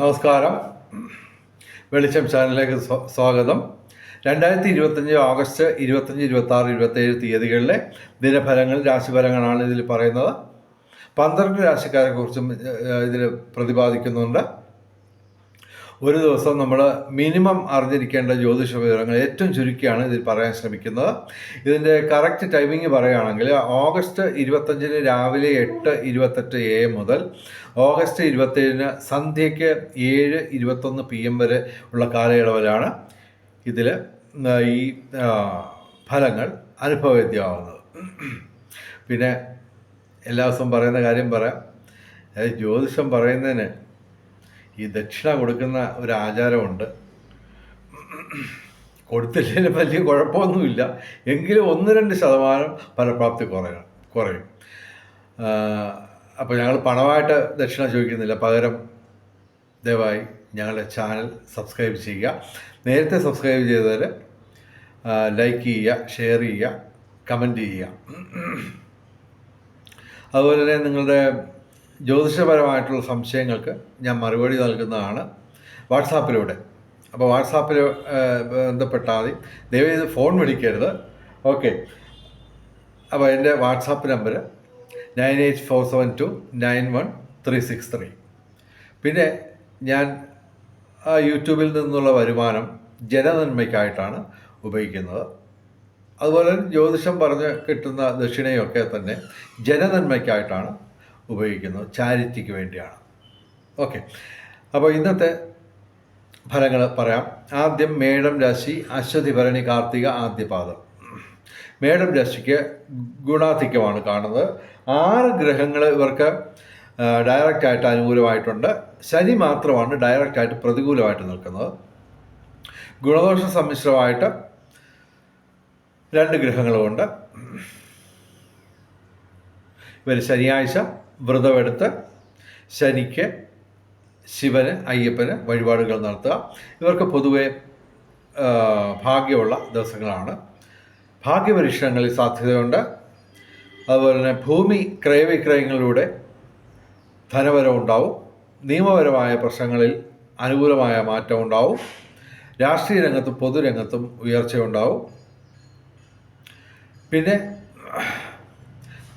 നമസ്കാരം. വെളിച്ചം ചാനലിലേക്ക് സ്വാഗതം. രണ്ടായിരത്തി ഇരുപത്തഞ്ച് ഓഗസ്റ്റ് ഇരുപത്തഞ്ച് ഇരുപത്തി ആറ് ഇരുപത്തേഴ് തീയതികളിലെ ദിനഫലങ്ങൾ രാശിഫലങ്ങളാണ് ഇതിൽ പറയുന്നത്. പന്ത്രണ്ട് രാശിക്കാരെ കുറിച്ചും ഇതിൽ പ്രതിപാദിക്കുന്നുണ്ട്. ഒരു ദിവസം നമ്മൾ മിനിമം അറിഞ്ഞിരിക്കേണ്ട ജ്യോതിഷ വിവരങ്ങൾ ഏറ്റവും ചുരുക്കിയാണ് ഇതിൽ പറയാൻ ശ്രമിക്കുന്നത്. ഇതിന്റെ കറക്റ്റ് ടൈമിംഗ് പറയുകയാണെങ്കിൽ ഓഗസ്റ്റ് ഇരുപത്തഞ്ചിന് രാവിലെ എട്ട് ഇരുപത്തെട്ട് എ മുതൽ ഓഗസ്റ്റ് ഇരുപത്തേഴിന് സന്ധ്യയ്ക്ക് ഏഴ് ഇരുപത്തൊന്ന് പി എം വരെ ഉള്ള കാലയളവിലാണ് ഇതിൽ ഈ ഫലങ്ങൾ അനുഭവവേദ്യമാവുന്നത്. പിന്നെ എല്ലാ ദിവസവും പറയുന്ന കാര്യം പറയാം. അതായത് ജ്യോതിഷം പറയുന്നതിന് ഈ ദക്ഷിണ കൊടുക്കുന്ന ഒരു ആചാരമുണ്ട്. കൊടുത്തില്ലെങ്കിൽ വലിയ കുഴപ്പമൊന്നുമില്ല. എങ്കിലും ഒന്ന് രണ്ട് ശതമാനം ഫലപ്രാപ്തി കുറയണം കുറയും. അപ്പോൾ ഞങ്ങൾ പണമായിട്ട് ദക്ഷിണ ചോദിക്കുന്നില്ല. പകരം ദയവായി ഞങ്ങളുടെ ചാനൽ സബ്സ്ക്രൈബ് ചെയ്യുക. നേരത്തെ സബ്സ്ക്രൈബ് ചെയ്തവർ ലൈക്ക് ചെയ്യുക ഷെയർ ചെയ്യുക കമന്റ് ചെയ്യുക. അതുപോലെ തന്നെ നിങ്ങളുടെ ജ്യോതിഷപരമായിട്ടുള്ള സംശയങ്ങൾക്ക് ഞാൻ മറുപടി നൽകുന്നതാണ് വാട്സാപ്പിലൂടെ. അപ്പോൾ വാട്സാപ്പിൽ ബന്ധപ്പെട്ടാൽ മതി ദയവായി ഇത് ഫോൺ വിളിക്കരുത്. ഓക്കെ. അപ്പോൾ എന്റെ WhatsApp number nine eight four seven two nine one three six three. പിന്നെ ഞാൻ യൂട്യൂബിൽ നിന്നുള്ള വരുമാനം ജനനന്മയ്ക്കായിട്ടാണ് ഉപയോഗിക്കുന്നത്. അതുപോലെ ജ്യോതിഷം പറഞ്ഞ് കിട്ടുന്ന ദക്ഷിണയൊക്കെ തന്നെ ജനനന്മയ്ക്കായിട്ടാണ് ഉപയോഗിക്കുന്നത്. ചാരിറ്റിക്ക് വേണ്ടിയാണ്. ഓക്കെ. അപ്പോൾ ഇന്നത്തെ ഫലങ്ങൾ പറയാം. ആദ്യം മേടം രാശി അശ്വതി ഭരണി കാർത്തിക ആദ്യപാദം. മേടം രാശിക്ക് ഗുണാധിക്യമാണ് കാണുന്നത്. ആറ് ഗ്രഹങ്ങൾ ഇവർക്ക് ഡയറക്റ്റായിട്ട് അനുകൂലമായിട്ടുണ്ട്. ശനി മാത്രമാണ് ഡയറക്റ്റായിട്ട് പ്രതികൂലമായിട്ട് നിൽക്കുന്നത്. ഗുണദോഷ സമ്മിശ്രമായിട്ട് രണ്ട് ഗ്രഹങ്ങളുമുണ്ട്. ഇവർ ശനിയാഴ്ച വ്രതമെടുത്ത് ശനിക്ക് ശിവന് അയ്യപ്പന് വഴിപാടുകൾ നടത്തുക. ഇവർക്ക് പൊതുവെ ഭാഗ്യമുള്ള ദിവസങ്ങളാണ്. ഭാഗ്യപരീക്ഷണങ്ങളിൽ സാധ്യതയുണ്ട്. അതുപോലെ തന്നെ ഭൂമി ക്രയവിക്രയങ്ങളിലൂടെ ധനപരം ഉണ്ടാവും. നിയമപരമായ പ്രശ്നങ്ങളിൽ അനുകൂലമായ മാറ്റം ഉണ്ടാവും. രാഷ്ട്രീയ രംഗത്തും പൊതുരംഗത്തും ഉയർച്ചയുണ്ടാവും പിന്നെ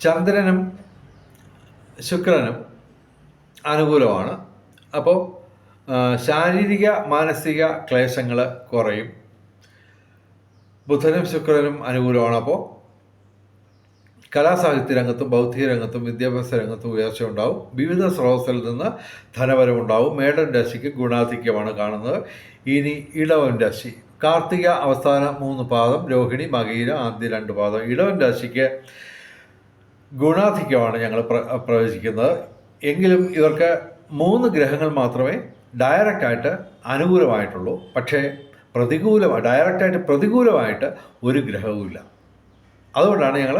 ചന്ദ്രനും ശുക്രനും അനുകൂലമാണ്. അപ്പോൾ ശാരീരിക മാനസിക ക്ലേശങ്ങൾ കുറയും. ബുധനും ശുക്രനും അനുകൂലമാണ്. അപ്പോൾ കലാസാഹിത്യ രംഗത്തും ബൗദ്ധിക രംഗത്തും വിദ്യാഭ്യാസ രംഗത്തും ഉയർച്ച ഉണ്ടാവും വിവിധ സ്രോതസ്സിൽ നിന്ന് ധനവരവുണ്ടാവും. മേടൻ രാശിക്ക് ഗുണാധിക്യമാണ് കാണുന്നത്. ഇനി ഇടവൻ രാശി. കാർത്തിക അവസാന മൂന്ന് പാദം. രോഹിണി മകീര ആദ്യ രണ്ട് പാദം. ഇടവൻ രാശിക്ക് ഗുണാധിക്യമാണ് ഞങ്ങൾ പ്ര പ്രവചിക്കുന്നത്. എങ്കിലും ഇവർക്ക് മൂന്ന് ഗ്രഹങ്ങൾ മാത്രമേ ഡയറക്റ്റായിട്ട് അനുകൂലമായിട്ടുള്ളൂ. പക്ഷേ പ്രതികൂലമായി ഡയറക്റ്റായിട്ട് പ്രതികൂലമായിട്ട് ഒരു ഗ്രഹവുമില്ല അതുകൊണ്ടാണ് ഞങ്ങൾ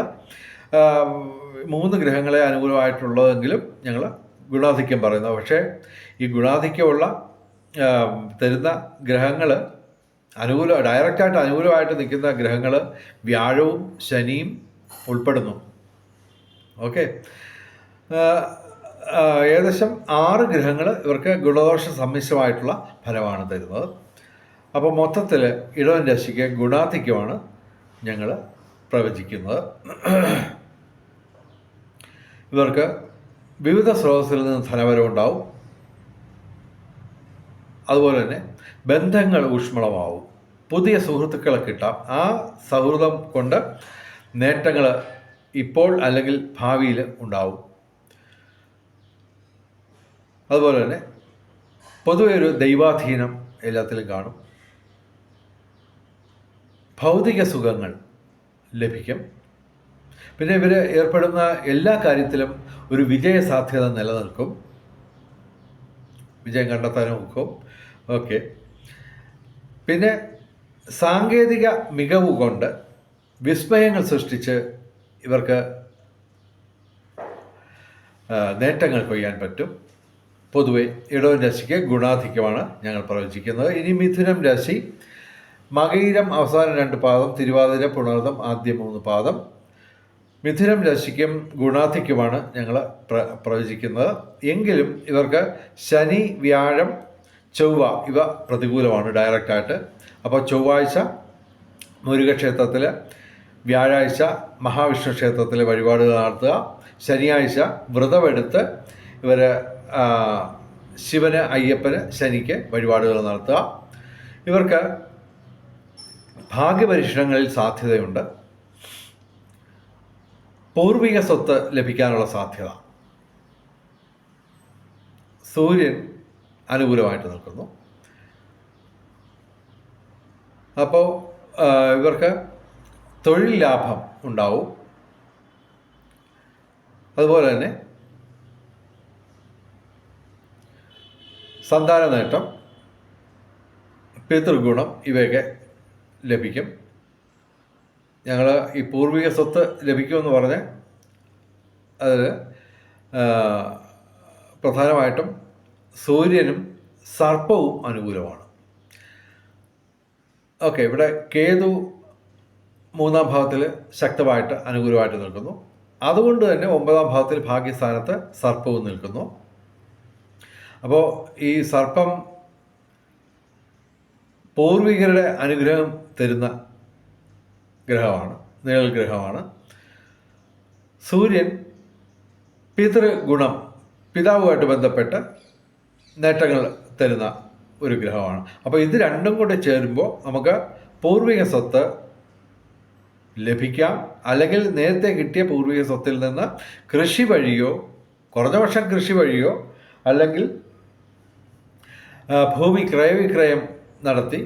മൂന്ന് ഗ്രഹങ്ങളെ അനുകൂലമായിട്ടുള്ളതെങ്കിലും ഞങ്ങൾ ഗുണാധിക്യം പറയുന്നത് പക്ഷേ ഈ ഗുണാധിക്യമുള്ള തരുന്ന ഗ്രഹങ്ങൾ അനുകൂല ഡയറക്റ്റായിട്ട് അനുകൂലമായിട്ട് നിൽക്കുന്ന ഗ്രഹങ്ങൾ വ്യാഴവും ശനിയും ഉൾപ്പെടുന്നു. ഓക്കെ? ഏകദേശം ആറ് ഗ്രഹങ്ങൾ ഇവർക്ക് ഗുണദോഷ സമ്മിശ്രമായിട്ടുള്ള ഫലമാണ് തരുന്നത്. അപ്പോൾ മൊത്തത്തിൽ ഇടവൻ രാശിക്ക് ഗുണാധിക്യമാണ് ഞങ്ങൾ പ്രവചിക്കുന്നത്. ഇവർക്ക് വിവിധ സ്രോതസ്സിൽ നിന്ന് ധനവരം ഉണ്ടാവും. അതുപോലെ തന്നെ ബന്ധങ്ങൾ ഊഷ്മളമാവും. പുതിയ സുഹൃത്തുക്കളെ കിട്ടാം. ആ സൗഹൃദം കൊണ്ട് നേട്ടങ്ങൾ ഇപ്പോൾ അല്ലെങ്കിൽ ഭാവിയിൽ ഉണ്ടാവും. അതുപോലെ തന്നെ പൊതുവെ ഒരു ദൈവാധീനം എല്ലാത്തിലും കാണും. ഭൗതിക സുഖങ്ങൾ ലഭിക്കും. പിന്നെ ഇവർ ഏർപ്പെടുന്ന എല്ലാ കാര്യത്തിലും ഒരു വിജയ സാധ്യത നിലനിൽക്കും. വിജയം കണ്ടെത്താനും ഒക്കും. ഓക്കെ. പിന്നെ സാങ്കേതിക മികവ് കൊണ്ട് വിസ്മയങ്ങൾ സൃഷ്ടിച്ച് ഇവർക്ക് നേട്ടങ്ങൾ കൊയ്യാൻ പറ്റും. പൊതുവെ ഇടവൻ രാശിക്ക് ഗുണാധിക്യമാണ് ഞങ്ങൾ പ്രവചിക്കുന്നത്. ഇനി മിഥുനം രാശി മകയിരം അവസാന രണ്ട് പാദം തിരുവാതിര പുണർതം ആദ്യ മൂന്ന് പാദം. മിഥുനം രാശിക്കും ഗുണാധിക്കുമാണ് ഞങ്ങൾ പ്ര പ്രവചിക്കുന്നത്. എങ്കിലും ഇവർക്ക് ശനി വ്യാഴം ചൊവ്വ ഇവ പ്രതികൂലമാണ് ഡയറക്റ്റായിട്ട് അപ്പോൾ ചൊവ്വാഴ്ച മുരുകക്ഷേത്രത്തിൽ വ്യാഴാഴ്ച മഹാവിഷ്ണു ക്ഷേത്രത്തിൽ വഴിപാടുകൾ നടത്തുക. ശനിയാഴ്ച വ്രതമെടുത്ത് ഇവർ ശിവന് അയ്യപ്പന് ശനിക്ക് വഴിപാടുകൾ നടത്തുക. ഇവർക്ക് ഭാഗ്യപരീക്ഷണങ്ങളിൽ സാധ്യതയുണ്ട്. പൂർവിക സ്വത്ത് ലഭിക്കാനുള്ള സാധ്യത. സൂര്യൻ അനുകൂലമായിട്ട് നിൽക്കുന്നു. അപ്പോൾ ഇവർക്ക് തൊഴിൽ ലാഭം ഉണ്ടാവും. അതുപോലെ തന്നെ സന്താന നേട്ടം പിതൃഗുണം ഇവയൊക്കെ ലഭിക്കും. ഞങ്ങൾ ഈ പൂർവിക സ്വത്ത് ലഭിക്കുമെന്ന് പറഞ്ഞ് അതിൽ പ്രധാനമായിട്ടും സൂര്യനും സർപ്പവും അനുകൂലമാണ്. ഓക്കെ ഇവിടെ കേതു മൂന്നാം ഭാവത്തിൽ ശക്തമായിട്ട് അനുകൂലമായിട്ട് നിൽക്കുന്നു. അതുകൊണ്ട് തന്നെ ഒമ്പതാം ഭാവത്തിൽ ഭാഗ്യസ്ഥാനത്ത് സർപ്പവും നിൽക്കുന്നു. അപ്പോൾ ഈ സർപ്പം പൂർവികരുടെ അനുഗ്രഹം തരുന്ന ഗ്രഹമാണ് നിഴൽ ഗ്രഹമാണ്. സൂര്യൻ പിതൃഗുണം പിതാവുമായിട്ട് ബന്ധപ്പെട്ട് നേട്ടങ്ങൾ തരുന്ന ഒരു ഗ്രഹമാണ്. അപ്പോൾ ഇത് രണ്ടും കൂടെ ചേരുമ്പോൾ നമുക്ക് പൂർവിക സ്വത്ത് ലഭിക്കാം. അല്ലെങ്കിൽ നേരത്തെ കിട്ടിയ പൂർവിക സ്വത്തിൽ നിന്ന് കൃഷി വഴിയോ കുറഞ്ഞ വർഷം കൃഷി വഴിയോ അല്ലെങ്കിൽ ഭൂമി ക്രയവിക്രയം നടത്തി.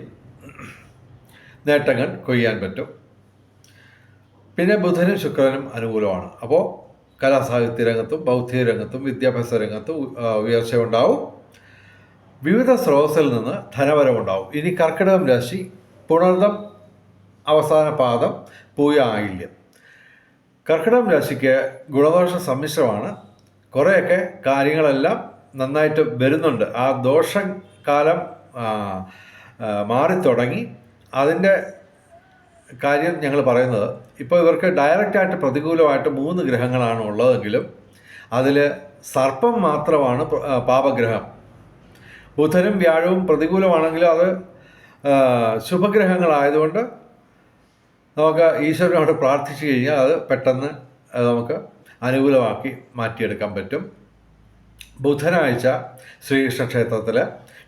നേട്ടങ്ങൾ കൊയ്യാൻ പറ്റും. പിന്നെ ബുധനും ശുക്രനും അനുകൂലമാണ്. അപ്പോൾ കലാസാഹിത്യ രംഗത്തും ബൗദ്ധിക രംഗത്തും വിദ്യാഭ്യാസ രംഗത്തും ഉയർച്ച ഉണ്ടാവും വിവിധ സ്രോതസ്സിൽ നിന്ന് ധനവരമുണ്ടാവും ഇനി കർക്കിടകം രാശി പുണർദം അവസാന പാദം പൂയ ആയില്യം. കർക്കിടകം രാശിക്ക് ഗുണദോഷ സമ്മിശ്രമാണ്. കുറേയൊക്കെ കാര്യങ്ങളെല്ലാം നന്നായിട്ട് വരുന്നുണ്ട്. ആ ദോഷകാലം മാറിത്തുടങ്ങി അതിന്റെ കാര്യം ഞങ്ങൾ പറയുന്നത് ഇപ്പോൾ ഇവർക്ക് ഡയറക്റ്റായിട്ട് പ്രതികൂലമായിട്ട് മൂന്ന് ഗ്രഹങ്ങളാണ് ഉള്ളതെങ്കിലും അതിൽ സർപ്പം മാത്രമാണ് പാപഗ്രഹം. ബുധനും വ്യാഴവും പ്രതികൂലമാണെങ്കിലും അത് ശുഭഗ്രഹങ്ങളായതുകൊണ്ട് നമുക്ക് ഈശ്വരനോട് പ്രാർത്ഥിച്ചു കഴിഞ്ഞാൽ അത് പെട്ടെന്ന് നമുക്ക് അനുകൂലമാക്കി മാറ്റിയെടുക്കാൻ പറ്റും. ബുധനാഴ്ച ശ്രീകൃഷ്ണ ക്ഷേത്രത്തിൽ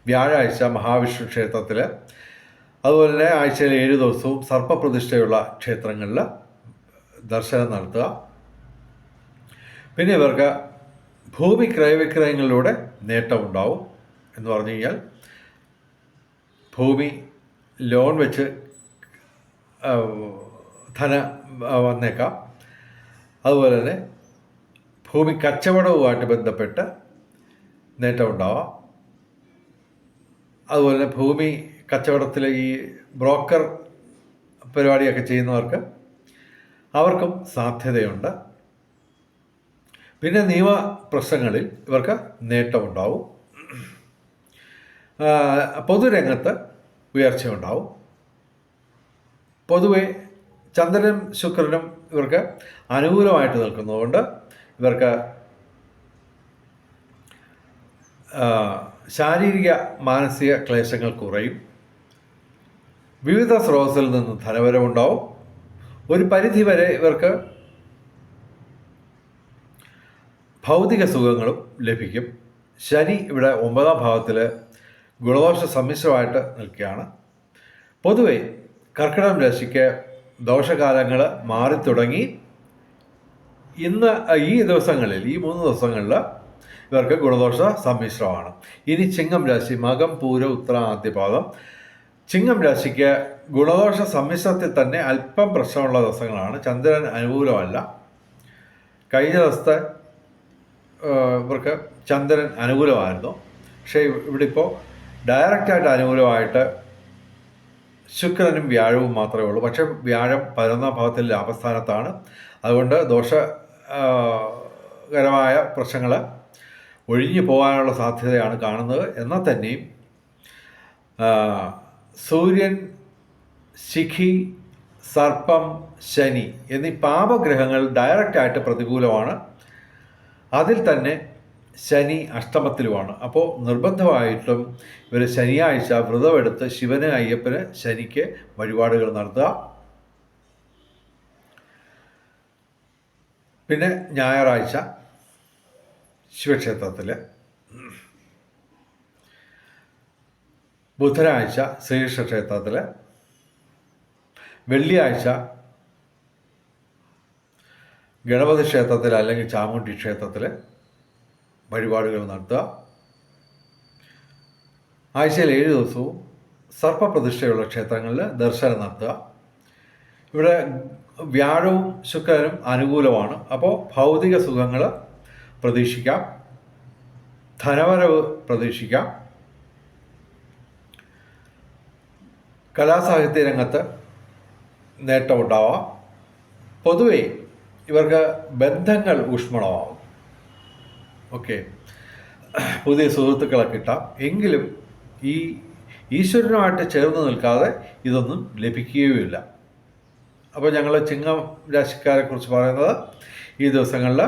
വ്യാഴാഴ്ച മഹാവിഷ്ണു ക്ഷേത്രത്തിൽ അതുപോലെ തന്നെ ആഴ്ചയിൽ ഏഴ് ദിവസവും സർപ്പപ്രതിഷ്ഠയുള്ള ക്ഷേത്രങ്ങളിൽ ദർശനം നടത്തുക. പിന്നെ ഇവർക്ക് ഭൂമി ക്രയവിക്രയങ്ങളിലൂടെ നേട്ടമുണ്ടാവും എന്ന് പറഞ്ഞു കഴിഞ്ഞാൽ ഭൂമി ലോൺ വെച്ച് ധന വന്നേക്കാം. അതുപോലെ തന്നെ ഭൂമി കച്ചവടവുമായിട്ട് ബന്ധപ്പെട്ട് നേട്ടമുണ്ടാവാം അതുപോലെ ഭൂമി കച്ചവടത്തിൽ ഈ ബ്രോക്കർ പരിപാടിയൊക്കെ ചെയ്യുന്നവർക്ക് അവർക്കും സാധ്യതയുണ്ട്. പിന്നെ നിയമ പ്രശ്നങ്ങളിൽ ഇവർക്ക് നേട്ടമുണ്ടാവും. പൊതുരംഗത്ത് ഉയർച്ചയുണ്ടാവും. പൊതുവെ ചന്ദ്രനും ശുക്രനും ഇവർക്ക് അനുകൂലമായിട്ട് നിൽക്കുന്നതുകൊണ്ട് ഇവർക്ക് ശാരീരിക മാനസിക ക്ലേശങ്ങൾ കുറയും. വിവിധ സ്രോതസ്സിൽ നിന്ന് ധനവരവുണ്ടാവും. ഒരു പരിധി വരെ ഇവർക്ക് ഭൗതിക സുഖങ്ങളും ലഭിക്കും. ശനി ഇവിടെ ഒമ്പതാം ഭാവത്തിൽ ഗുണദോഷ സമ്മിശ്രമായിട്ട് നിൽക്കുകയാണ്. പൊതുവെ കർക്കിടകം രാശിക്ക് ദോഷകാലങ്ങൾ മാറി തുടങ്ങി ഇന്ന് ഈ ദിവസങ്ങളിൽ ഈ മൂന്ന് ദിവസങ്ങളിൽ ഇവർക്ക് ഗുണദോഷ സമ്മിശ്രമാണ്. ഇനി ചിങ്ങം രാശി മകം പൂര ഉത്തര ആദ്യപാദം ചിങ്ങം രാശിക്ക് ഗുണദോഷ സമ്മിശ്രത്തിൽ തന്നെ അല്പം പ്രശ്നമുള്ള ദിവസങ്ങളാണ്. ചന്ദ്രൻ അനുകൂലമല്ല. കഴിഞ്ഞ ദിവസത്തെ ഇവർക്ക് ചന്ദ്രൻ അനുകൂലമായിരുന്നു. പക്ഷേ ഇവിടെ ഇപ്പോൾ ഡയറക്റ്റായിട്ട് അനുകൂലമായിട്ട് ശുക്രനും വ്യാഴവും മാത്രമേ ഉള്ളൂ. പക്ഷേ വ്യാഴം പതിനൊന്നാം ഭാഗത്തിൽ ലാഭസ്ഥാനത്താണ് അതുകൊണ്ട് ദോഷകരമായ പ്രശ്നങ്ങൾ ഒഴിഞ്ഞു പോകാനുള്ള സാധ്യതയാണ് കാണുന്നത്. എന്നാൽ തന്നെയും സൂര്യൻ ശിഖി സർപ്പം ശനി എന്നീ പാപഗ്രഹങ്ങൾ ഡയറക്റ്റായിട്ട് പ്രതികൂലമാണ്. അതിൽ തന്നെ ശനി അഷ്ടമത്തിലുമാണ്. അപ്പോൾ നിർബന്ധമായിട്ടും ഇവർ ശനിയാഴ്ച വ്രതമെടുത്ത് ശിവന് അയ്യപ്പന് ശനിക്ക് വഴിപാടുകൾ നടത്തുക. പിന്നെ ഞായറാഴ്ച. ശിവക്ഷേത്രത്തിൽ ബുധനാഴ്ച ശ്രീകൃഷ്ണ ക്ഷേത്രത്തിൽ വെള്ളിയാഴ്ച ഗണപതി ക്ഷേത്രത്തിൽ അല്ലെങ്കിൽ ചാമുണ്ഡി ക്ഷേത്രത്തിൽ വഴിപാടുകൾ നടത്തുക. ആഴ്ചയിൽ ഏഴ് ദിവസവും സർപ്പപ്രതിഷ്ഠയുള്ള ക്ഷേത്രങ്ങളിൽ ദർശനം നടത്തുക. ഇവിടെ വ്യാഴവും ശുക്രനും അനുകൂലമാണ്. അപ്പോൾ ഭൗതിക സുഖങ്ങൾ പ്രതീക്ഷിക്കാം. ധനവരവ് പ്രതീക്ഷിക്കാം. കലാസാഹിത്യ രംഗത്ത് നേട്ടമുണ്ടാവാം. പൊതുവെ ഇവർക്ക് ബന്ധങ്ങൾ ഊഷ്മളമാവും. ഓക്കെ. പുതിയ സുഹൃത്തുക്കളെ കിട്ടാം. എങ്കിലും ഈ ഈശ്വരനുമായിട്ട് ചേർന്ന് നിൽക്കാതെ ഇതൊന്നും ലഭിക്കുകയുമില്ല. അപ്പോൾ ഞങ്ങൾ ചിങ്ങം രാശിക്കാരെക്കുറിച്ച് പറയുന്നത് ഈ ദിവസങ്ങളിൽ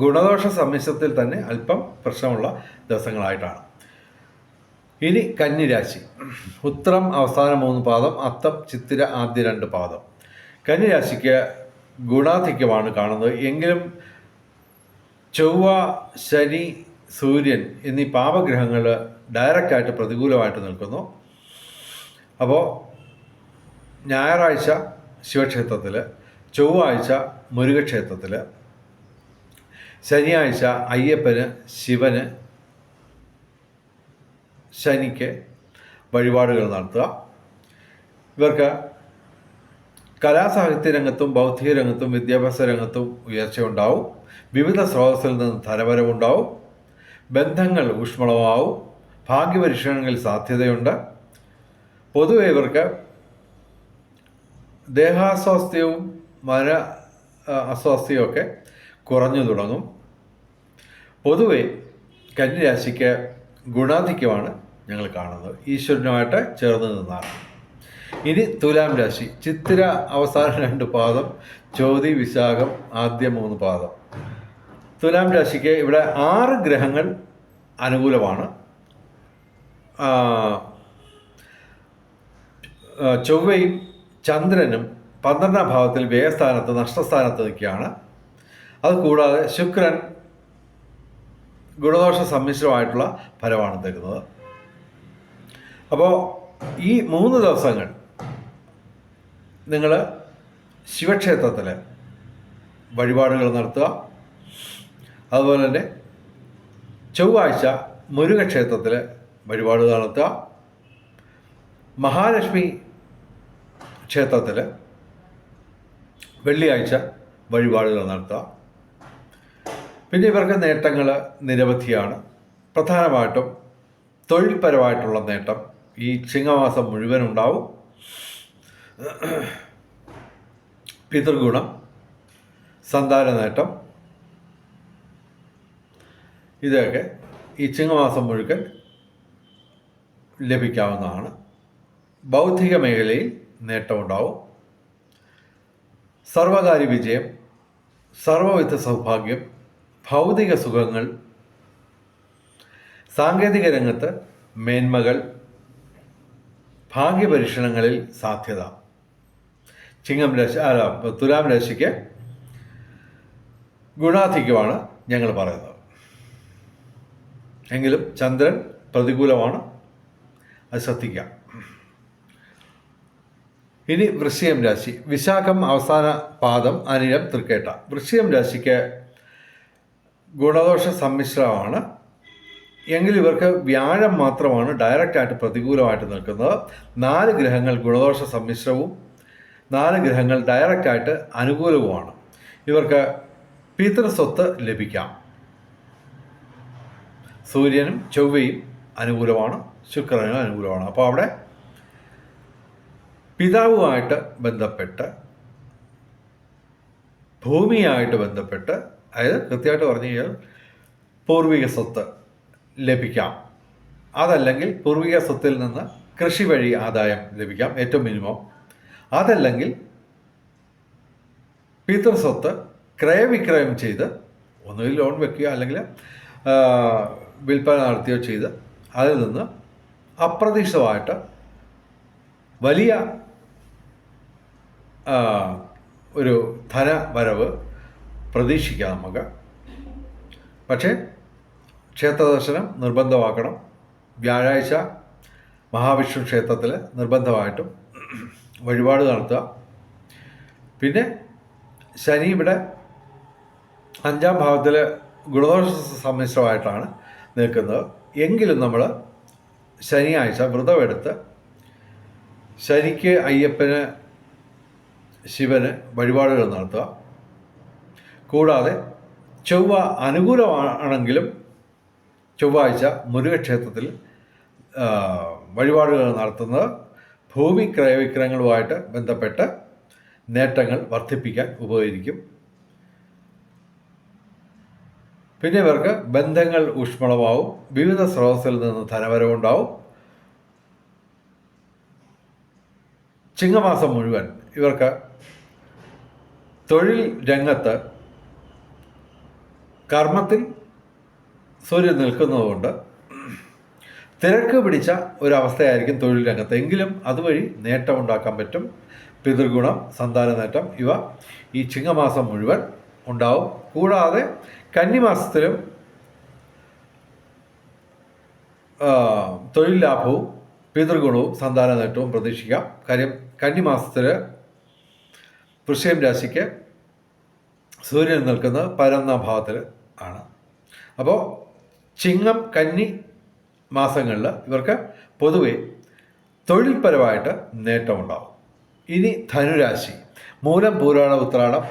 ഗുണദോഷ സമ്മിശ്രത്തിൽ തന്നെ അല്പം പ്രശ്നമുള്ള ദിവസങ്ങളായിട്ടാണ്. ഇനി കന്നിരാശി. ഉത്തരം അവസാന മൂന്ന് പാദം അത്തം ചിത്തിര ആദ്യ രണ്ട് പാദം. കന്നിരാശിക്ക് ഗുണാധിക്യമാണ് കാണുന്നത്. എങ്കിലും ചൊവ്വ ശനി സൂര്യൻ എന്നീ പാപഗ്രഹങ്ങൾ ഡയറക്റ്റായിട്ട് പ്രതികൂലമായിട്ട് നിൽക്കുന്നു. അപ്പോൾ ഞായറാഴ്ച ശിവക്ഷേത്രത്തിൽ ചൊവ്വാഴ്ച മുരുകക്ഷേത്രത്തിൽ ശനിയാഴ്ച അയ്യപ്പന് ശിവന് ശനിക്ക് വഴിപാടുകൾ നടത്തുക. ഇവർക്ക് കലാസാഹിത്യ രംഗത്തും ബൗദ്ധിക രംഗത്തും വിദ്യാഭ്യാസ രംഗത്തും ഉയർച്ചയുണ്ടാവും വിവിധ സ്രോതസ്സിൽ നിന്ന് ധനവരവുണ്ടാവും. ബന്ധങ്ങൾ ഊഷ്മളമാവും. ഭാഗ്യപരീക്ഷണങ്ങളിൽ സാധ്യതയുണ്ട്. പൊതുവെ ഇവർക്ക് ദേഹാസ്വാസ്ഥ്യവും മന ഒക്കെ കുറഞ്ഞു തുടങ്ങും. പൊതുവെ കന്യരാശിക്ക് ഗുണാധിക്യമാണ് ഞങ്ങൾ കാണുന്നത്. ഈശ്വരനുമായിട്ട് ചേർന്ന് നിന്നാണ്. ഇനി തുലാം രാശി ചിത്തിര അവസാന രണ്ട് പാദം ചോതി വിശാഖം ആദ്യ മൂന്ന് പാദം. തുലാം രാശിക്ക് ഇവിടെ ആറ് ഗ്രഹങ്ങൾ അനുകൂലമാണ്. ചൊവ്വയും ചന്ദ്രനും പന്ത്രണ്ടാം ഭാവത്തിൽ വ്യയസ്ഥാനത്ത് നഷ്ടസ്ഥാനത്ത് നിൽക്കുകയാണ്. അതുകൂടാതെ ശുക്രൻ ഗുണദോഷ സമ്മിശ്രമായിട്ടുള്ള ഫലമാണ് തരുന്നത്. അപ്പോൾ ഈ മൂന്ന് ദിവസങ്ങൾ നിങ്ങൾ ശിവക്ഷേത്രത്തിൽ വഴിപാടുകൾ നടത്തുക. അതുപോലെ തന്നെ ചൊവ്വാഴ്ച മുരുകക്ഷേത്രത്തിൽ വഴിപാടുകൾ നടത്തുക. മഹാലക്ഷ്മി ക്ഷേത്രത്തിൽ വെള്ളിയാഴ്ച വഴിപാടുകൾ നടത്തുക. പിന്നെ ഇവർക്ക് നേട്ടങ്ങൾ നിരവധിയാണ്. പ്രധാനമായിട്ടും തൊഴിൽപരമായിട്ടുള്ള നേട്ടം ഈ ചിങ്ങമാസം മുഴുവൻ ഉണ്ടാവും. പിതൃഗുണം സന്താന നേട്ടം ഇതൊക്കെ ഈ ചിങ്ങമാസം മുഴുവൻ ലഭിക്കാവുന്നതാണ്. ബൗദ്ധിക മേഖലയിൽ നേട്ടമുണ്ടാവും. സർവകാര്യ വിജയം സർവവിധ സൗഭാഗ്യം ഭൗതിക സുഖങ്ങൾ സാങ്കേതിക രംഗത്ത് മേന്മകൾ ഭാഗ്യപരീക്ഷണങ്ങളിൽ സാധ്യത. ചിങ്ങം രാശി അല്ല തുലാം രാശിക്ക് ഗുണാധിക്യമാണ് ഞങ്ങൾ പറയുന്നത്. എങ്കിലും ചന്ദ്രൻ പ്രതികൂലമാണ് അത് ശ്രദ്ധിക്കാം. ഇനി വൃശ്ചികം രാശി വിശാഖം അവസാന പാദം അനിഴം തൃക്കേട്ട. വൃശ്ചികം രാശിക്ക് ഗുണദോഷ സമ്മിശ്രമാണ്. എങ്കിൽ ഇവർക്ക് വ്യാഴം മാത്രമാണ് ഡയറക്റ്റായിട്ട് പ്രതികൂലമായിട്ട് നിൽക്കുന്നത്. നാല് ഗ്രഹങ്ങൾ ഗുണദോഷ സമ്മിശ്രവും നാല് ഗ്രഹങ്ങൾ ഡയറക്റ്റായിട്ട് അനുകൂലവുമാണ്. ഇവർക്ക് പിതൃസ്വത്ത് ലഭിക്കാം. സൂര്യനും ചൊവ്വയും അനുകൂലമാണ് ശുക്രനും അനുകൂലമാണ്. അപ്പോൾ അവിടെ പിതാവുമായിട്ട് ബന്ധപ്പെട്ട് ഭൂമിയായിട്ട് ബന്ധപ്പെട്ട് അതായത് കൃത്യമായിട്ട് പറഞ്ഞു കഴിഞ്ഞാൽ പൂർവിക സ്വത്ത് ലഭിക്കാം. അതല്ലെങ്കിൽ പൂർവിക സ്വത്തിൽ നിന്ന് കൃഷി വഴി ആദായം ലഭിക്കാം ഏറ്റവും മിനിമം. അതല്ലെങ്കിൽ പിതൃസ്വത്ത് ക്രയവിക്രയം ചെയ്ത് ഒന്നുകിൽ ലോൺ വെക്കുക അല്ലെങ്കിൽ വിൽപ്പന നടത്തുകയോ ചെയ്ത് അതിൽ നിന്ന് അപ്രതീക്ഷിതമായിട്ട് വലിയ ഒരു ധനവരവ് പ്രതീക്ഷിക്കാം നമുക്ക്. പക്ഷേ ക്ഷേത്രദർശനം നിർബന്ധമാക്കണം. വ്യാഴാഴ്ച മഹാവിഷ്ണു ക്ഷേത്രത്തിൽ നിർബന്ധമായിട്ടും വഴിപാട് നടത്തുക. പിന്നെ ശനി ഇവിടെ അഞ്ചാം ഭാവത്തിൽ ഗുണദോഷ സമ്മിശ്രമായിട്ടാണ് നിൽക്കുന്നത്. എങ്കിലും നമ്മൾ ശനിയാഴ്ച വ്രതമെടുത്ത് ശനിക്ക് അയ്യപ്പന് ശിവന് വഴിപാടുകൾ നടത്തുക. കൂടാതെ ചൊവ്വ അനുകൂലമാണെങ്കിലും ചൊവ്വാഴ്ച മുരുകക്ഷേത്രത്തിൽ വഴിപാടുകൾ നടത്തുന്നത് ഭൂമി ക്രയവിക്രയങ്ങളുമായിട്ട് ബന്ധപ്പെട്ട് നേട്ടങ്ങൾ വർദ്ധിപ്പിക്കാൻ ഉപകരിക്കും. പിന്നെ ഇവർക്ക് ബന്ധങ്ങൾ ഊഷ്മളമാവും വിവിധ സ്രോതസ്സിൽ നിന്ന് ധനവരവുണ്ടാവും. ചിങ്ങമാസം മുഴുവൻ ഇവർക്ക് തൊഴിൽ രംഗത്ത് കർമ്മത്തിൽ സൂര്യൻ നിൽക്കുന്നതുകൊണ്ട് തിരക്ക് പിടിച്ച ഒരവസ്ഥയായിരിക്കും തൊഴിൽ രംഗത്ത്. എങ്കിലും അതുവഴി നേട്ടം ഉണ്ടാക്കാൻ പറ്റും. പിതൃഗുണം സന്താന നേട്ടം ഇവ ഈ ചിങ്ങമാസം മുഴുവൻ ഉണ്ടാവും. കൂടാതെ കന്നിമാസത്തിലും തൊഴിൽ ലാഭവും പിതൃഗുണവും സന്താന നേട്ടവും പ്രതീക്ഷിക്കാം. കാര്യം കന്നിമാസത്തിൽ വൃഷയം രാശിക്ക് സൂര്യൻ നിൽക്കുന്നത് പതിനൊന്നാം ഭാവത്തിൽ അപ്പോൾ ചിങ്ങം കന്നി മാസങ്ങളിൽ ഇവർക്ക് പൊതുവെ തൊഴിൽപരമായിട്ട് നേട്ടമുണ്ടാവും. ഇനി ധനുരാശി. മൂലം പൂരാട ഉത്രാടം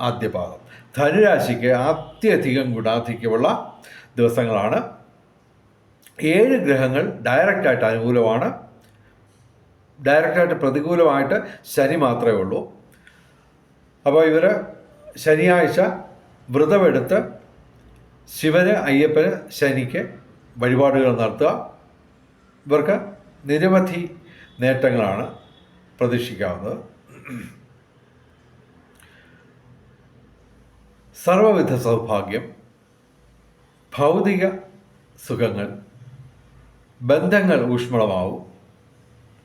ആദ്യപാദം. ധനുരാശിക്ക് അത്യധികം ഗുണാധിക്യമുള്ള ദിവസങ്ങളാണ്. ഏഴ് ഗ്രഹങ്ങൾ ഡയറക്റ്റായിട്ട് അനുകൂലമാണ്. ഡയറക്റ്റായിട്ട് പ്രതികൂലമായിട്ട് ശനി മാത്രമേ ഉള്ളൂ. അപ്പോൾ ഇവർ ശനിയാഴ്ച വ്രതമെടുത്ത് ശിവന് അയ്യപ്പന് ശനിക്ക് വഴിപാടുകൾ നടത്തുക. ഇവർക്ക് നിരവധി നേട്ടങ്ങളാണ് പ്രതീക്ഷിക്കാവുന്നത്. സർവവിധ സൗഭാഗ്യം ഭൗതിക സുഖങ്ങൾ ബന്ധങ്ങൾ ഊഷ്മളമാവും.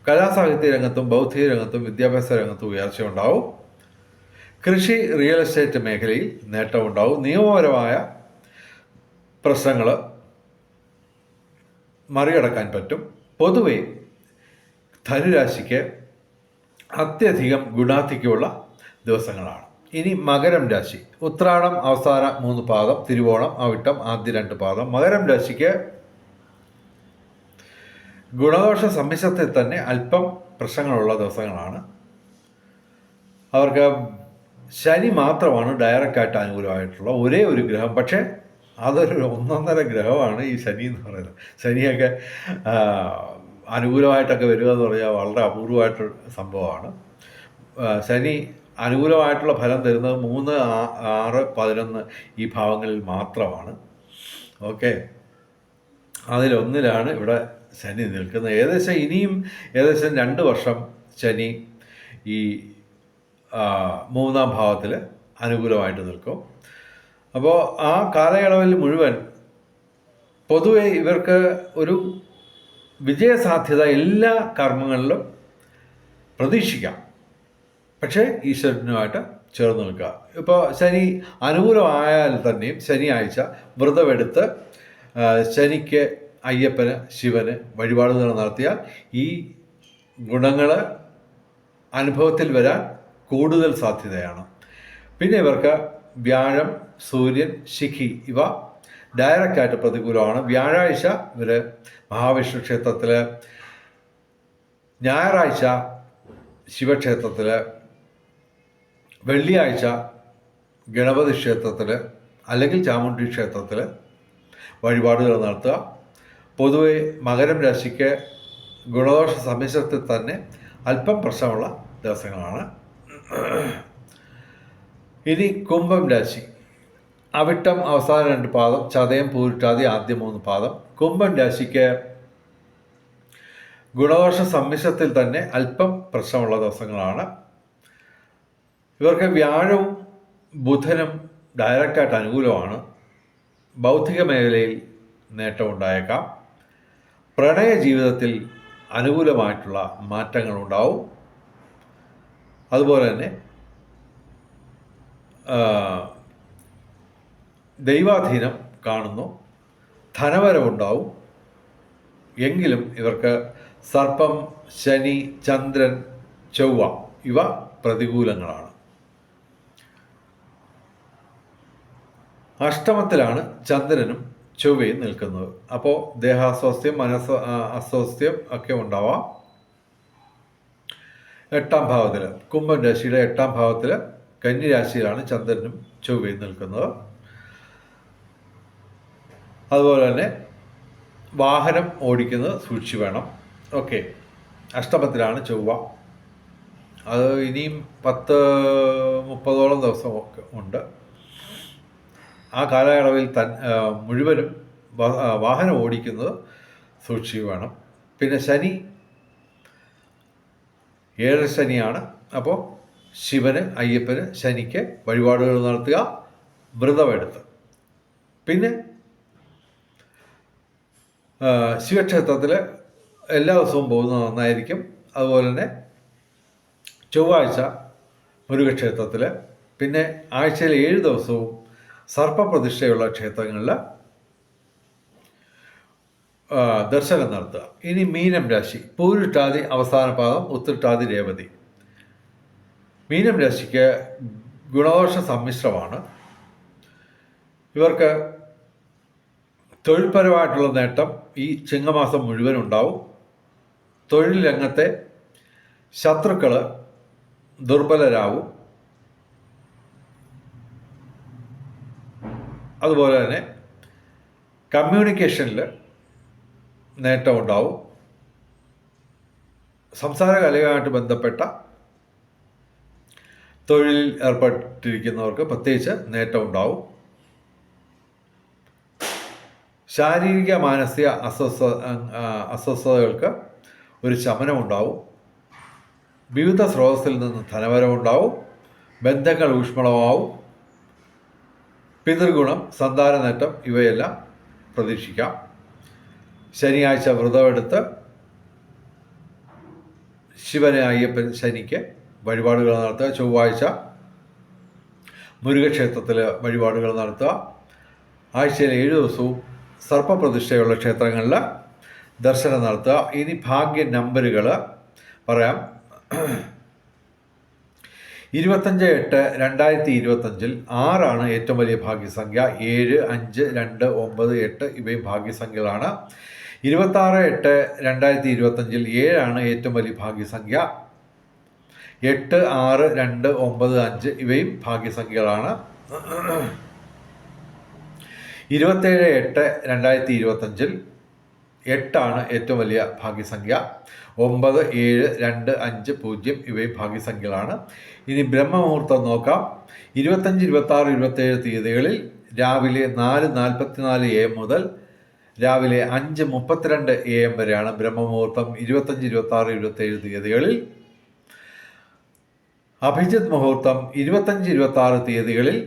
കലാസാഹിത്യ രംഗത്തും ബൗദ്ധിക രംഗത്തും വിദ്യാഭ്യാസ രംഗത്തും ഉയർച്ചയുണ്ടാവും കൃഷി റിയൽ എസ്റ്റേറ്റ് മേഖലയിൽ നേട്ടമുണ്ടാവും. നിയമപരമായ പ്രശ്നങ്ങൾ മറികടക്കാൻ പറ്റും. പൊതുവെ ധനുരാശിക്ക് അത്യധികം ഗുണാധിക്യമുള്ള ദിവസങ്ങളാണ്. ഇനി മകരം രാശി. ഉത്രാടം അവസാന മൂന്ന് പാദം തിരുവോണം അവിട്ടം ആദ്യ രണ്ട് പാദം. മകരം രാശിക്ക് ഗുണദോഷ സമ്മിശ്രത്തിൽ തന്നെ അല്പം പ്രശ്നങ്ങളുള്ള ദിവസങ്ങളാണ്. അവർക്ക് ശനി മാത്രമാണ് ഡയറക്റ്റായിട്ട് അനുകൂലമായിട്ടുള്ള ഒരേ ഒരു ഗ്രഹം. പക്ഷേ അതൊരു ഒന്നൊന്നര ഗ്രഹമാണ് ഈ ശനി എന്ന് പറയുന്നത്. ശനിയൊക്കെ അനുകൂലമായിട്ടൊക്കെ വരിക എന്ന് പറഞ്ഞാൽ വളരെ അപൂർവമായിട്ടൊരു സംഭവമാണ്. ശനി അനുകൂലമായിട്ടുള്ള ഫലം തരുന്നത് മൂന്ന് ആറ് പതിനൊന്ന് ഈ ഭാവങ്ങളിൽ മാത്രമാണ്. ഓക്കെ. അതിലൊന്നിലാണ് ഇവിടെ ശനി നിൽക്കുന്നത്. ഏകദേശം ഇനിയും ഏകദേശം രണ്ട് വർഷം ശനി ഈ മൂന്നാം ഭാവത്തിൽ അനുകൂലമായിട്ട് നിൽക്കും. അപ്പോൾ ആ കാലയളവിൽ മുഴുവൻ പൊതുവെ ഇവർക്ക് ഒരു വിജയസാധ്യത എല്ലാ കർമ്മങ്ങളിലും പ്രതീക്ഷിക്കാം. പക്ഷേ ഈശ്വരനുമായിട്ട് ചേർന്ന് നിൽക്കുക. ഇപ്പോൾ ശനി അനുകൂലമായാൽ തന്നെയും ശനിയാഴ്ച വ്രതമെടുത്ത് ശനിക്ക് അയ്യപ്പന് ശിവന് വഴിപാടുകൾ നടത്തിയാൽ ഈ ഗുണങ്ങൾ അനുഭവത്തിൽ വരാൻ കൂടുതൽ സാധ്യതയാണ്. പിന്നെ ഇവർക്ക് വ്യാഴം സൂര്യൻ ശിഖി ഇവ ഡയറക്റ്റായിട്ട് പ്രതികൂലമാണ്. വ്യാഴാഴ്ച ഇവർ മഹാവിഷ്ണു ക്ഷേത്രത്തിൽ ഞായറാഴ്ച ശിവക്ഷേത്രത്തിൽ വെള്ളിയാഴ്ച ഗണപതി ക്ഷേത്രത്തിൽ അല്ലെങ്കിൽ ചാമുണ്ഡി ക്ഷേത്രത്തിൽ വഴിപാടുകൾ നടത്തുക. പൊതുവെ മകരം രാശിക്ക് ഗുണദോഷ സമ്മിശ്രത്തിൽ തന്നെ അല്പം പ്രശ്നമുള്ള ദിവസങ്ങളാണ്. ഇനി കുംഭം രാശി. അവിട്ടം അവസാന രണ്ട് പാദം ചതയം പൂരിട്ടാതി ആദ്യ മൂന്ന് പാദം. കുംഭം രാശിക്ക് ഗുണദോഷ സമ്മിശ്രത്തിൽ തന്നെ അല്പം പ്രശ്നമുള്ള ദിവസങ്ങളാണ്. ഇവർക്ക് വ്യാഴവും ബുധനും ഡയറക്റ്റായിട്ട് അനുകൂലമാണ്. ബൗദ്ധിക മേഖലയിൽ നേട്ടമുണ്ടായേക്കാം. പ്രണയ ജീവിതത്തിൽ അനുകൂലമായിട്ടുള്ള മാറ്റങ്ങളുണ്ടാവും. അതുപോലെ തന്നെ ദൈവാധീനം കാണുന്നു ധനവരവുണ്ടാവും. എങ്കിലും ഇവർക്ക് സർപ്പം ശനി ചന്ദ്രൻ ചൊവ്വ ഇവ പ്രതികൂലങ്ങളാണ്. അഷ്ടമത്തിലാണ് ചന്ദ്രനും ചൊവ്വയും നിൽക്കുന്നത്. അപ്പോൾ ദേഹാസ്വാസ്ഥ്യം മനസ്സ് അസ്വാസ്ഥ്യം ഒക്കെ ഉണ്ടാവാം. എട്ടാം ഭാവത്തിൽ കുംഭൻ രാശിയുടെ എട്ടാം ഭാവത്തിൽ കന്യരാശിയിലാണ് ചന്ദ്രനും ചൊവ്വയും നിൽക്കുന്നത്. അതുപോലെ തന്നെ വാഹനം ഓടിക്കുന്നത് സൂക്ഷിച്ചു വേണം. ഓക്കെ. അഷ്ടമത്തിലാണ് ചൊവ്വ. അത് ഇനിയും പത്ത് മുപ്പതോളം ദിവസം ഉണ്ട്. ആ കാലയളവിൽ തൻ മുഴുവനും വാഹനം ഓടിക്കുന്നത് സൂക്ഷിച്ചു വേണം. പിന്നെ ശനി ഏഴര ശനിയാണ്. അപ്പോൾ ശിവന് അയ്യപ്പന് ശനിക്ക് വഴിപാടുകൾ നടത്തുക വ്രതമെടുത്ത് പിന്നെ ശിവക്ഷേത്രത്തിൽ എല്ലാ ദിവസവും പോകുന്നത് നന്നായിരിക്കും. അതുപോലെ തന്നെ ചൊവ്വാഴ്ച മുരുകക്ഷേത്രത്തിൽ പിന്നെ ആഴ്ചയിൽ ഏഴ് ദിവസവും സർപ്പപ്രതിഷ്ഠയുള്ള ക്ഷേത്രങ്ങളിൽ ദർശനം നടത്തുക. ഇനി മീനം രാശി പൂരിട്ടാതി അവസാന പാദം ഉത്തിട്ടാതി രേവതി. മീനം രാശിക്ക് ഗുണദോഷ സമ്മിശ്രമാണ്. ഇവർക്ക് തൊഴിൽപരമായിട്ടുള്ള നേട്ടം ഈ ചിങ്ങമാസം മുഴുവൻ ഉണ്ടാവും. തൊഴിൽ രംഗത്തെ ശത്രുക്കൾ ദുർബലരാകും അതുപോലെ തന്നെ കമ്മ്യൂണിക്കേഷനിൽ നേട്ടമുണ്ടാവും. സംസാര കലയുമായിട്ട് ബന്ധപ്പെട്ട തൊഴിലിൽ ഏർപ്പെട്ടിരിക്കുന്നവർക്ക് പ്രത്യേകിച്ച് നേട്ടമുണ്ടാവും ശാരീരിക മാനസിക അസ്വസ്ഥ അസ്വസ്ഥതകൾക്ക് ഒരു ശമനമുണ്ടാവും. വിവിധ സ്രോതസ്സിൽ നിന്ന് ധനപരമുണ്ടാവും ബന്ധങ്ങൾ ഊഷ്മളമാവും. പിതൃഗുണം സന്താന നേട്ടം ഇവയെല്ലാം പ്രതീക്ഷിക്കാം. ശനിയാഴ്ച വ്രതമെടുത്ത് ശിവനെ അയ്യപ്പൻ ശനിക്ക് വഴിപാടുകൾ നടത്തുക. ചൊവ്വാഴ്ച മുരുകക്ഷേത്രത്തിൽ വഴിപാടുകൾ നടത്തുക. ആഴ്ചയിൽ ഏഴ് ദിവസവും സർപ്പപ്രതിഷ്ഠയുള്ള ക്ഷേത്രങ്ങളിൽ ദർശനം നടത്തുക. ഇനി ഭാഗ്യ നമ്പറുകൾ പറയാം. ഇരുപത്തഞ്ച് എട്ട് രണ്ടായിരത്തി ഇരുപത്തഞ്ചിൽ ആറാണ് ഏറ്റവും വലിയ ഭാഗ്യസംഖ്യ. ഏഴ് അഞ്ച് രണ്ട് ഒമ്പത് എട്ട് ഇവയും ഭാഗ്യസംഖ്യകളാണ്. ഇരുപത്താറ് എട്ട് രണ്ടായിരത്തി ഇരുപത്തഞ്ചിൽ ഏഴാണ് ഏറ്റവും വലിയ ഭാഗ്യസംഖ്യ. എട്ട് ആറ് രണ്ട് ഒമ്പത് അഞ്ച് ഇവയും ഭാഗ്യസംഖ്യകളാണ്. ഇരുപത്തേഴ് എട്ട് രണ്ടായിരത്തി ഇരുപത്തഞ്ചിൽ എട്ടാണ് ഏറ്റവും വലിയ ഭാഗ്യസംഖ്യ. ഒമ്പത് ഏഴ് രണ്ട് അഞ്ച് പൂജ്യം ഇവയും ഭാഗ്യസംഖ്യകളാണ്. ഇനി ബ്രഹ്മമുഹൂർത്തം നോക്കാം. ഇരുപത്തഞ്ച് ഇരുപത്തി ആറ് ഇരുപത്തേഴ് തീയതികളിൽ രാവിലെ നാല് നാൽപ്പത്തിനാല് എ മുതൽ രാവിലെ അഞ്ച് മുപ്പത്തിരണ്ട് എ എം വരെയാണ് ബ്രഹ്മമുഹൂർത്തം. ഇരുപത്തഞ്ച് ഇരുപത്തി ആറ് ഇരുപത്തേഴ് തീയതികളിൽ അഭിജിത് മുഹൂർത്തം ഇരുപത്തഞ്ച് ഇരുപത്തി ആറ് തീയതികളിൽ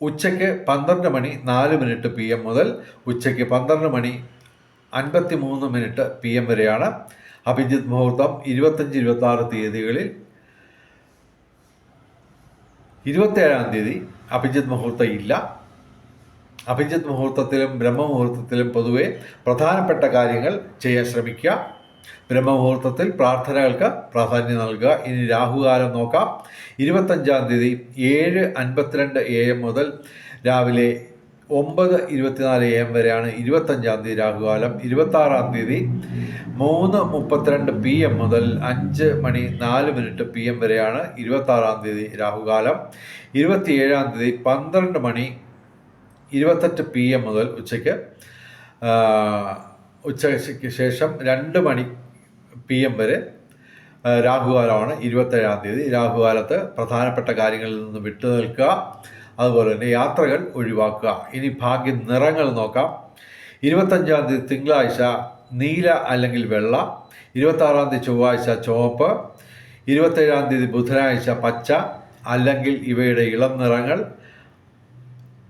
ഉച്ചയ്ക്ക് പന്ത്രണ്ട് മണി നാല് മിനിറ്റ് പി എം മുതൽ ഉച്ചയ്ക്ക് പന്ത്രണ്ട് മണി അൻപത്തി മൂന്ന് മിനിറ്റ് പി എം വരെയാണ് അഭിജിത് മുഹൂർത്തം ഇരുപത്തഞ്ച് ഇരുപത്തി ആറ് തീയതികളിൽ ഇരുപത്തേഴാം തീയതി അഭിജിത് മുഹൂർത്തം ഇല്ല. അഭിജിത് മുഹൂർത്തത്തിലും ബ്രഹ്മമുഹൂർത്തത്തിലും പൊതുവെ പ്രധാനപ്പെട്ട കാര്യങ്ങൾ ചെയ്യാൻ ശ്രമിക്കുക. ബ്രഹ്മമുഹൂർത്തത്തിൽ പ്രാർത്ഥനകൾക്ക് പ്രാധാന്യം നൽകുക. ഇനി രാഹുകാലം നോക്കാം. ഇരുപത്തഞ്ചാം തീയതി ഏഴ് അൻപത്തിരണ്ട് എ എം മുതൽ രാവിലെ ഒമ്പത് ഇരുപത്തിനാല് എ എം വരെയാണ് ഇരുപത്തഞ്ചാം തീയതി രാഹുകാലം. ഇരുപത്താറാം തീയതി മൂന്ന് മുപ്പത്തിരണ്ട് പി എം മുതൽ അഞ്ച് മണി നാല് മിനിറ്റ് പി എം വരെയാണ് ഇരുപത്താറാം തീയതി രാഹുകാലം. ഇരുപത്തിയേഴാം തീയതി പന്ത്രണ്ട് മണി ഇരുപത്തെട്ട് പി എം മുതൽ ഉച്ചയ്ക്ക് ഉച്ചയ്ക്ക് ശേഷം രണ്ട് മണി പി എം വരെ രാഹുകാലമാണ് ഇരുപത്തേഴാം തീയതി. രാഹുകാലത്ത് പ്രധാനപ്പെട്ട കാര്യങ്ങളിൽ നിന്ന് വിട്ടു നിൽക്കുക. അതുപോലെ തന്നെ യാത്രകൾ ഒഴിവാക്കുക. ഇനി ഭാഗ്യ നിറങ്ങൾ നോക്കാം. ഇരുപത്തഞ്ചാം തീയതി തിങ്കളാഴ്ച നീല അല്ലെങ്കിൽ വെള്ള. ഇരുപത്താറാം തീയതി ചൊവ്വാഴ്ച ചുവപ്പ്. ഇരുപത്തേഴാം തീയതി ബുധനാഴ്ച പച്ച. അല്ലെങ്കിൽ ഇവയുടെ ഇളം നിറങ്ങൾ.